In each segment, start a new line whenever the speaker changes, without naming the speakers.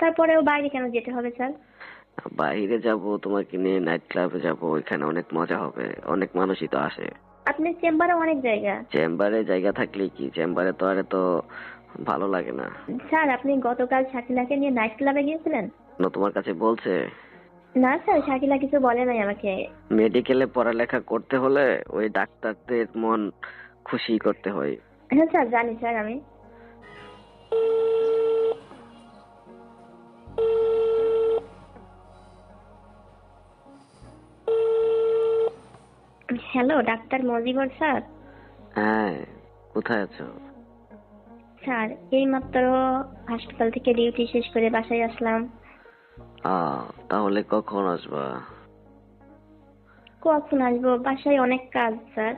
তারপরেও বাইরে কেন যেতে হবে স্যার?
বাইরে যাব তোমাকে নিয়ে নাইট ক্লাবে যাব ওইখানে অনেক মজা হবে অনেক মানুষই তো আসে।
আপনার চেম্বারে অনেক জায়গা।
চেম্বারে জায়গা থাকলে কি? চেম্বারে তো আর তো ভালো লাগে না।
স্যার আপনি গতকাল শাকিলাকে নিয়ে নাইট ক্লাবে গিয়েছিলেন?
না তোমার কাছে বলছে।
না স্যার শাকিলা কিছু বলে নাই আমাকে।
মেডিকেলে পড়ালেখা করতে হলে ওই ডাক্তারদের মন খুশি করতে হয়।
হ্যাঁ স্যার জানি স্যার আমি। Hello doctor Mujibur sir.
হ্যাঁ কোথায় আছো?
স্যার এইমাত্র হাসপাতাল থেকে ডিউটি শেষ করে বাসায় আসলাম।
তাহলে কখন আসবা?
কখন আসব? বাসায় অনেক কাজ স্যার।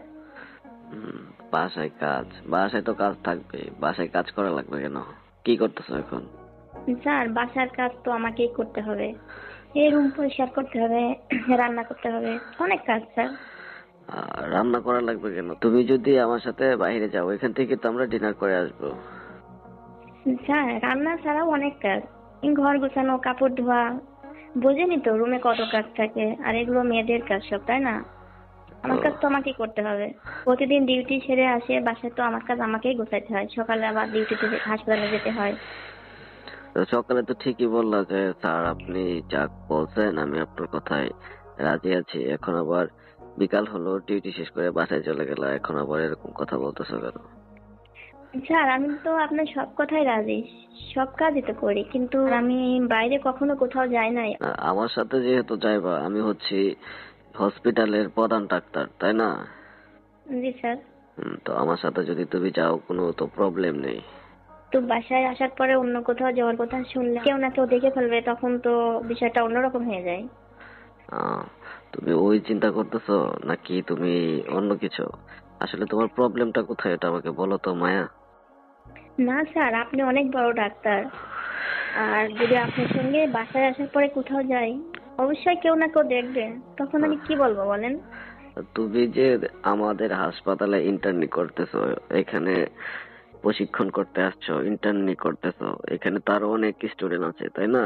বাসায় কাজ। বাসায় তো কাজ থাকবে। বাসায় কাজ করা লাগবে কেন? কি করতেছো এখন?
স্যার বাসার কাজ তো আমাকেই করতে হবে। এই রুম পরিষ্কার করতে হবে রান্না করতে হবে। অনেক কাজ স্যার।
রান্না করা লাগবে কেন? তুমি যদি আমার সাথে বাইরে যাও এখান থেকে তো আমরা ডিনার করে আসব।
স্যার রান্না ছাড়াও অনেক কাজ। ঘর গোছানো কাপড় ধোয়া বোঝেনি তো রুমে কত কাজ থাকে? আর এগুলো মেয়েদের কাজ সব তাই না? আমার কাজ তো আমাকেই করতে হবে। প্রতিদিন ডিউটি সেরে আসে বাসায় তো আমার কাজ আমাকেই গোছাইতে হয়। সকালে আবার ডিউটিতে হাসপাতালে যেতে হয়।
তো সকালে তো ঠিকই বললা যে স্যার আপনি যা বলছেন আমি আপনার কথায় রাজি আছি। এখন আবার বিকাল হলো ডিউটি শেষ করে বাসায় চলে গেল এখন আবার এরকম কথা বলতেছো কেন?
স্যার আমি তো আপনার সব কথাই রাজি সব কাজই তো করি কিন্তু আমি বাইরে কখনো কোথাও যাই নাই।
আমার সাথে যেহেতু যাইবা আমি হচ্ছি হসপিটালের প্রধান ডাক্তার তাই না?
জি স্যার।
তো আমার সাথে যদি তুমি যাও কোনো তো প্রবলেম নেই।
তো বাসায় আসার পরে অন্য কোথাও যাওয়ার কথা শুনলে কেউ না কেউ দেখে ফেলবে তখন তো বিষয়টা অন্যরকম হয়ে যায়।
তুমি ওই চিন্তা করতেছো নাকি তুমি অন্য কিছু? আসলে তোমার প্রবলেমটা কোথায় এটা আমাকে বলো তো মায়া।
না স্যার আপনি অনেক বড় ডাক্তার। আর যদি আপনার সঙ্গে বাসায় আসার পরে কোথাও যাই অবশ্যই কেউ না কেউ দেখবে। তখন আমি কি বলব বলেন?
তুমি যে আমাদের হাসপাতালে ইন্টার্নি করতেছো এখানে প্রশিক্ষণ করতে আসছো ইন্টার্নি করতেছো এখানে তার অনেক স্টুডেন্ট আছে তাই না?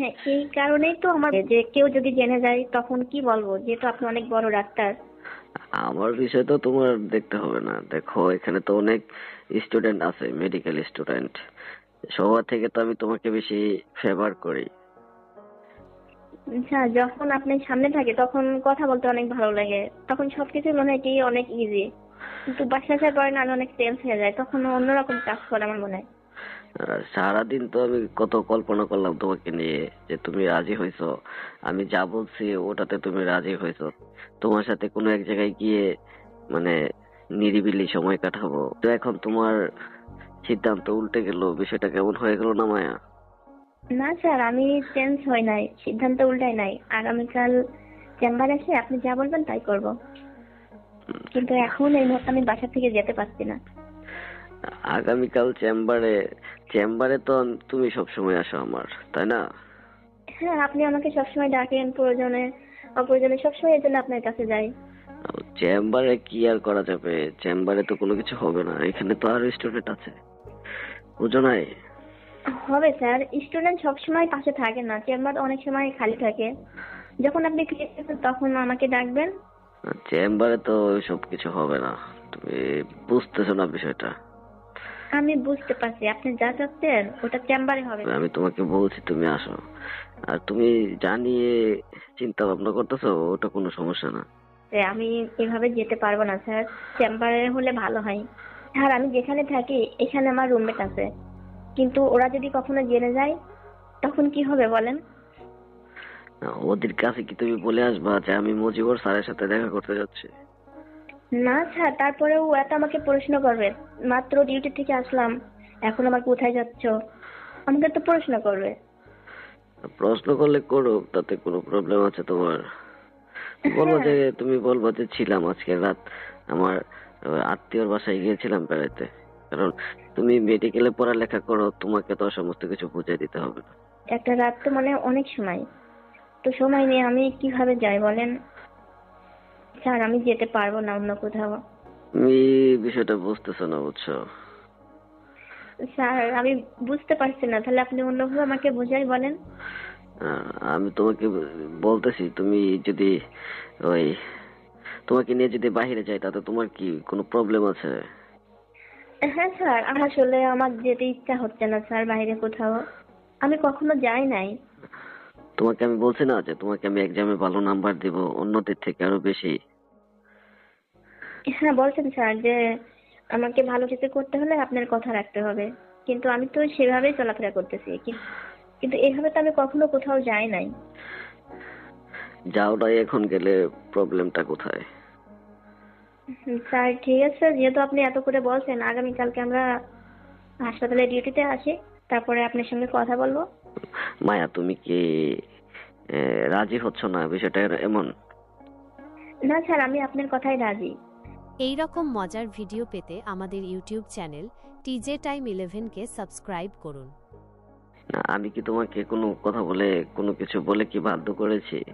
হ্যাঁ এই কারণেই তো আমার যে কেউ যদি জেনে যায় তখন কি বলব? যেহেতু আপনি অনেক বড় ডাক্তার।
আমার বিষয় তো তোমার দেখতে হবে না। দেখো এখানে তো অনেক স্টুডেন্ট আছে মেডিকেল স্টুডেন্ট সবার থেকে তো আমি তোমাকে বেশি ফেভার করি।
আচ্ছা যখন আপনি সামনে থাকে তখন কথা বলতে অনেক ভালো লাগে। তখন সবকিছু মনে হয় কি অনেক ইজি কিন্তু বাসা আসার পরে না অনেক টেন্স হয়ে যায়। তখন অন্যরকম কাজ করে আমার মনে হয়।
সারাদিন তো আমি কত কল্পনা করলাম তোমাকে নিয়ে যে তুমি রাজি হয়েছো। আমি যা বলছি ওটাতে তুমি রাজি হয়েছো। তোমার সাথে কোনো এক জায়গায় গিয়ে মানে নিরিবিলি সময় কাটাবো। তো এখন তোমার সিদ্ধান্ত উল্টে গেল বিষয়টা কেমন হয়ে গেল না মায়া?
না স্যার আমি চেঞ্জ হই নাই সিদ্ধান্ত উল্টাই নাই। আগামীকাল চেম্বার এসে আপনি যা বলবেন তাই করব। কিন্তু এখন এই মুহূর্তে আমি বাসা থেকে যেতে পারছি না।
আগামীকাল চেম্বারে চেম্বারে তো তুমি সবসময় আসো আমার তাই না?
হ্যাঁ আপনি আমাকে সবসময় ডাকেন প্রয়োজনে অপ্রয়োজনে সবসময় এর জন্য আপনার কাছে যাই।
চেম্বারে কি আর করা যাবে? চেম্বারে তো কোনো কিছু হবে না এখানে তো আরও স্টুডেন্ট আছে। বুঝো নাই?
হবে স্যার স্টুডেন্ট সবসময় পাশে থাকে না চেম্বার অনেক সময় খালি থাকে। যখন আপনি ফ্রি থাকবেন তখন আমাকে ডাকবেন।
চেম্বারে তো সব কিছু হবে না তুমি বুঝতেছো না বিষয়টা।
আমি বুঝতে পারছি। আপনি যা চাচ্ছেন ওটা চেম্বারে হবে।
আমি তোমাকে বলছি তুমি আসো। আর তুমি জানিয়ে চিন্তা ভাবনা করতেছো ওটা কোনো সমস্যা না।
আমি এভাবে যেতে পারব না স্যার। চেম্বারে হলে ভালো হয়। আর আমি যেখানে থাকি এখানে আমার রুমমেট আছে। কিন্তু ওরা যদি কখনো জেনে যায় তখন কি হবে বলেন?
ওদের কাছে কি তুমি বলে আসবা যে আমি মজিবর স্যারের সাথে দেখা করতে যাচ্ছি?
না স্যার তারপরেও এত আমাকে প্রশ্ন করবে। মাত্র ডিউটি থেকে আসলাম। এখন আবার কোথায় যাচ্ছ? আমাকে তো প্রশ্ন করবে।
প্রশ্ন করলে করুক তাতে কোনো প্রবলেম আছে তোমার। বলব যে তুমি বলব যে ছিলাম আজকে রাত। আমার আত্মীয়র বাসায় গিয়েছিলাম বেড়াইতে। কারণ তুমি মেডিকেলে পড়ালেখা করো তোমাকে তো সমস্ত কিছু বুঝে দিতে হবে না।
একটা রাত তো মানে অনেক সময়। তো সময় নিয়ে আমি কীভাবে যাই বলেন? স্যার আমি যেতে পারব না অন্য কোথাও।
তুমি বিষয়টা বুঝতেছো না বুঝছ?
স্যার আমি বুঝতে পারছি না। তাহলে আপনি অন্যভাবে আমাকে বুঝাই বলেন।
আমি তোমাকে বলতেছি তুমি যদি ওই তোমাকে নিয়ে যদি বাইরে যাই তাতে তোমার কি কোনো প্রবলেম আছে?
হ্যাঁ স্যার আমার আসলে আমার যেতে ইচ্ছা হচ্ছে না স্যার বাইরে কোথাও। আমি কখনো যাই নাই।
তোমাকে আমি বলছি না যে তোমাকে আমি এক্সামে ভালো নাম্বার দিব অন্যদের থেকে আরও বেশি।
হ্যাঁ বলছেন স্যার যে আমাকে ভালো কিছু করতে হলে আপনার কথা রাখতে হবে। কিন্তু আমি তো সেভাবেই চলাফেরা করতেছি। কিন্তু এভাবে তো আমি কখনো কোথাও যাই নাই।
যাও নাই এখন গেলে প্রবলেমটা কোথায়?
স্যার ঠিক আছে যেহেতু আপনি এত করে বলছেন আগামীকালকে আমরা হাসপাতালে ডিউটিতে আসি তারপরে আপনার সঙ্গে কথা বলব।
মায়া তুমি কি? রাজি হচ্ছ না বিষয়টা এমন?
না স্যার আমি আপনার কথাই রাজি।
এই রকম মজার ভিডিও পেতে আমাদের ইউটিউব চ্যানেল টিজে টাইম ইলেভেনকে সাবস্ক্রাইব করুন।
না আমি কি তোমাকে কোনো কথা বলে কোনো কিছু বলে কি বাধ্য করেছি?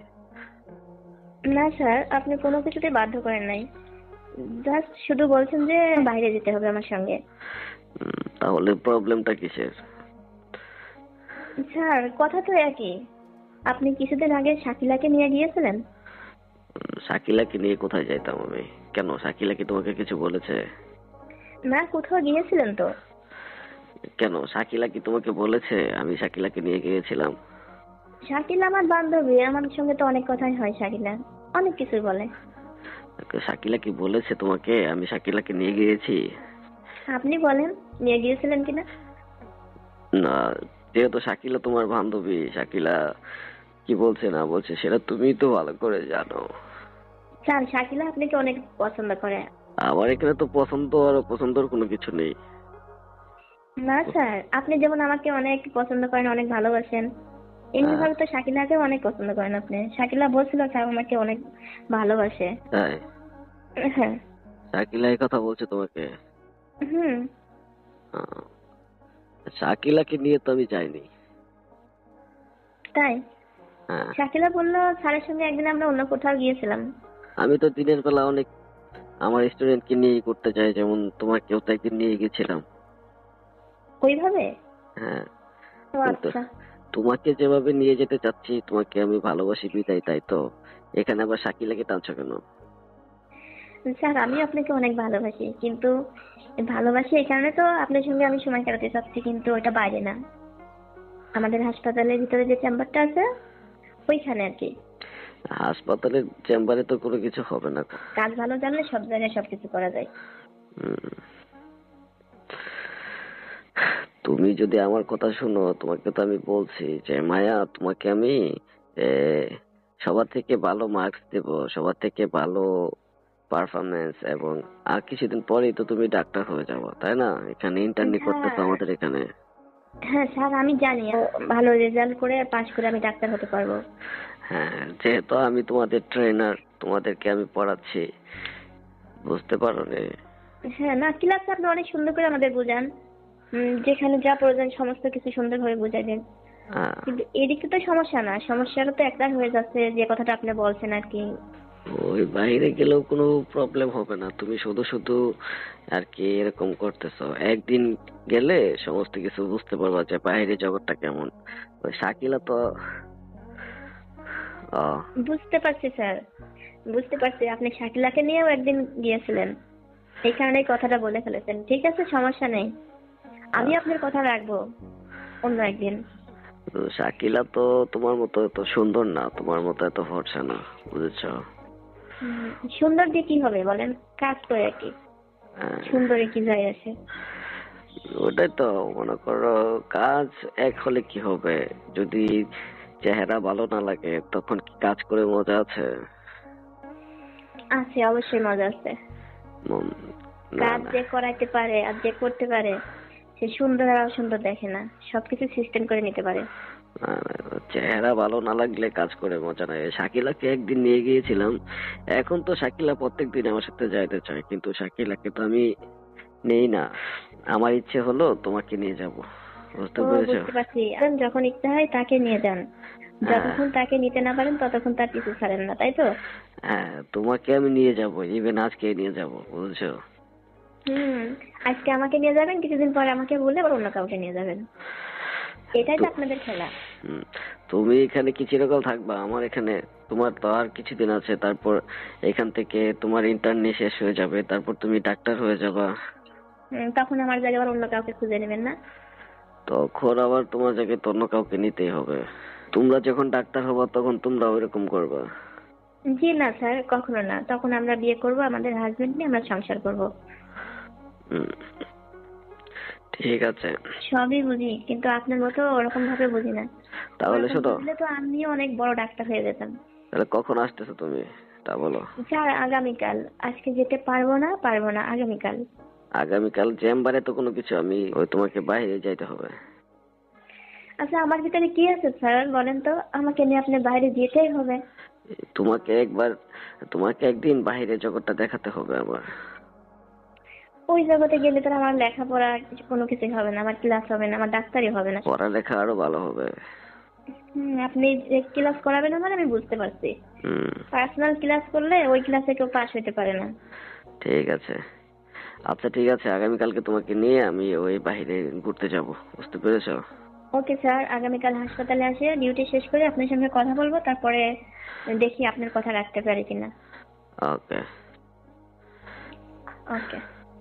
না স্যার আপনি কোনো কিছুতে বাধ্য করেন নাই। জাস্ট শুধু বলছেন যে বাইরে যেতে হবে আমার সঙ্গে।
তাহলে প্রবলেমটা কিসের?
স্যার কথা তো একই। আপনি কিছুদিন আগে শাকিলাকে নিয়ে গিয়েছিলেন?
শাকিলাকে নিয়ে কোথায় যাইতাম আমি? কেন? শাকিলা কি তোমাকে কিছু বলেছে?
না কোথাও গিয়েছিলেন তো?
কেন? শাকিলা কি তোমাকে বলেছে? আমি শাকিলাকে নিয়ে গিয়েছিলাম।
শাকিলা আমার বান্ধবী আমার সঙ্গে তো অনেক কথাই হয় শাকিলা। অনেক কিছু বলে।
শাকিলা কি বলেছে তোমাকে? আমি শাকিলাকে নিয়ে গিয়েছি।
আপনি বলেন নিয়ে গিয়েছিলেন কিনা?
না যেহেতু শাকিলা তোমার বান্ধবী শাকিলা কি বলছে না বলছে সেটা তুমি তো ভালো করে জানো।
স্যার শাকিলা আপনাকে অনেক পছন্দ করে।
আমার এখানে তো পছন্দ আর অপছন্দর কোনো কিছু নেই।
না স্যার আপনি যেমন আমাকে অনেক পছন্দ করেন অনেক ভালোবাসেন এমনি ভাবে তো শাকিলাকেও অনেক পছন্দ করেন আপনি। শাকিলা বলছিল স্যার আমাকে অনেক ভালোবাসে।
তাই?
হ্যাঁ।
শাকিলা এই কথা বলছে তোমাকে?
হুম।
শাকিলাকে নিয়ে তো আমি যাইনি।
তাই? শাকিলা বলল স্যারের সঙ্গে একদিন আমরা অন্য কোথাও গিয়েছিলাম।
আমি তো দিনের বেলা অনেক আমার স্টুডেন্টকে নিয়ে করতে চাই যেমন তোমাকেও তো একদিন নিয়ে গেছিলাম।
ওইভাবে?
হ্যাঁ।
ও আচ্ছা।
তোমাকে যেভাবে নিয়ে যেতে চাচ্ছি তোমাকে আমি ভালোবাসি বিদায় তাই তো? এখানে আবার শাকিলাকে টানছো কেন?
স্যার আমি আপনাকে অনেক ভালোবাসি কিন্তু ভালোবাসি এই কারণে তো আপনার সঙ্গে আমি সময় কাটাতে চাচ্ছি কিন্তু ওটা বাইরে না। আমাদের হাসপাতালের ভিতরে যে চেম্বারটা আছে ওইখানে আর কি।
হাসপাতালের চেম্বারে তো কোনো কিছু হবে না।
কাজ ভালো জানলে সব জায়গায় সবকিছু করা যায়।
তুমি যদি আমার কথা শুনো তোমাকে তো আমি বলছি যে মায়া তোমাকে আমি সবার থেকে ভালো মার্কস দেব সবার থেকে ভালো পারফরমেন্স এবং আর কিছুদিন পরেই তো তুমি ডাক্তার হয়ে যাব তাই না? এখানে ইন্টার্নি করতে তো
হ্যাঁ।
আমাদের এখানে।
হ্যাঁ স্যার আমি জানি। ভালো রেজাল্ট করে পাশ করে আমি ডাক্তার হতে পারব।
হ্যাঁ যেহেতু আমি তোমাদের ট্রেনার তোমাদেরকে আমি পড়াচ্ছি বুঝতে পারো নি?
হ্যাঁ না ক্লাসে আপনি অনেক সুন্দর করে আমাদের বোঝান। যেখানে যা প্রয়োজন সমস্ত কিছু সুন্দরভাবে বুঝাই দেন।
হ্যাঁ।
কিন্তু এদিকে তো সমস্যা না সমস্যাটা তো একটাই হয়ে যাচ্ছে যে কথাটা আপনি বলছেন আর কি।
ওই বাইরে গেলেও কোনো প্রবলেম হবে না। তুমি শুধু শুধু আর কি এরকম করতেছো। একদিন গেলে সমস্ত কিছু বুঝতে পারবা যে বাইরে জগৎটা কেমন। ওই শাকিলা তো আহ,
বুঝতে পারছি স্যার। বুঝতে পারছি আপনি শাকিলাকে নিয়েও একদিন গিয়েছিলেন। এই কারণে কথাটা বলে ফেলেছেন। ঠিক আছে সমস্যা নেই। আমি আপনার কথা রাখব অন্য একদিন।
শাকিলা তো তোমার মতো এত সুন্দর না তোমার মতো এত ফর্সা না বুঝেছ?
সুন্দর দিয়ে কি হবে বলেন? কাজ করে আর কি।
হ্যাঁ,
সুন্দরে কি যায় আসে?
ওটাই তো মনে করো কাজ এক হলে কি হবে? যদি চেহারা ভালো না লাগে তখন কি কাজ করে মজা আছে?
আছে অবশ্যই মজা আছে। কাজ যে করাইতে পারে আর যে করতে পারে সে সুন্দর আর অসুন্দর দেখে না। সবকিছু সিস্টেম করে নিতে পারে।
চেহারা ভালো না লাগলে কাজ করে মজা নাই। শাকিলাকে একদিন নিয়ে গিয়েছিলাম। এখন তো শাকিলা প্রত্যেক দিন আমার সাথে যাইতে চায় কিন্তু শাকিলাকে তো আমি নেই না। আমার ইচ্ছে হলো তোমাকে নিয়ে যাব। বুঝতে পেরেছ?
যখন ইচ্ছা হয় তাকে নিয়ে যান। যতক্ষণ তাকে নিতে না পারেন ততক্ষণ তার পিছু ছাড়েন না তাই তো?
হ্যাঁ তোমাকে আমি নিয়ে যাব। ইভেন আজকে নিয়ে যাব বুঝছ?
হুম আজকে আমাকে নিয়ে যাবেন কিছুদিন পরে আমাকে বলে আবার অন্য কাউকে নিয়ে যাবেন। এটাই তো আপনাদের খেলা।
তুমি এখানে কি চিরকাল থাকবা? আমার এখানে তোমার তো আর কিছুদিন আছে তারপর এখান থেকে তোমার ইন্টার্নি শেষ হয়ে যাবে তারপর তুমি ডাক্তার হয়ে যাবা।
তখন আমার জায়গায় আবার অন্য কাউকে খুঁজে নেবেন না?
তখন আবার তোমার জায়গায় তো অন্য কাউকে নিতেই হবে। তোমরা যখন ডাক্তার হবা তখন তোমরা ওইরকম করবা।
জি না স্যার কখনো না। তখন আমরা বিয়ে করব আমাদের হাজবেন্ড নিয়ে আমরা সংসার করব।
ঠিক আছে।
সবই বুঝি কিন্তু আপনার মতো ওরকম ভাবে বুঝি না।
তাহলে শোনো।
বুঝলে তো আমিও অনেক বড় ডাক্তার হয়ে যেতাম।
তাহলে কখন আসতেছো তুমি? তা বলো।
স্যার আগামীকাল। আজকে যেতে পারব না পারব না আগামীকাল।
আগামীকাল চেম্বারে তো কোনো কিছু আমি ওই তোমাকে বাইরে যাইতে হবে।
আচ্ছা আমার ভিতরে কি আছে স্যার বলেন তো? আমাকে নিয়ে আপনি বাইরে যেতেই হবে।
তোমাকে একবার তোমাকে একদিন বাইরে জগৎটা দেখাতে হবে আমার।
ওই জগতে গেলে তো আমার লেখাপড়া কিছু কোনো কিছুই হবে না আমার ক্লাস হবে না আমার ডাক্তারই হবে না।
পড়ালেখা আরও ভালো হবে।
আপনি যে ক্লাস করাবেন আমার আমি বুঝতে পারছি।
হুম।
পার্সোনাল ক্লাস করলে ওই ক্লাসে কেউ পাস হইতে পারে না।
ঠিক আছে। আচ্ছা ঠিক আছে। আগামীকালকে তোমাকে নিয়ে আমি ওই বাইরে ঘুরতে যাব। বুঝতে পেরেছ?
Okay sir. আগামীকাল হাসপাতালে আসে ডিউটি শেষ করে আপনার সঙ্গে কথা বলব তারপরে দেখি আপনার কথা রাখতে পারি কিনা।
ওকে।
ওকে।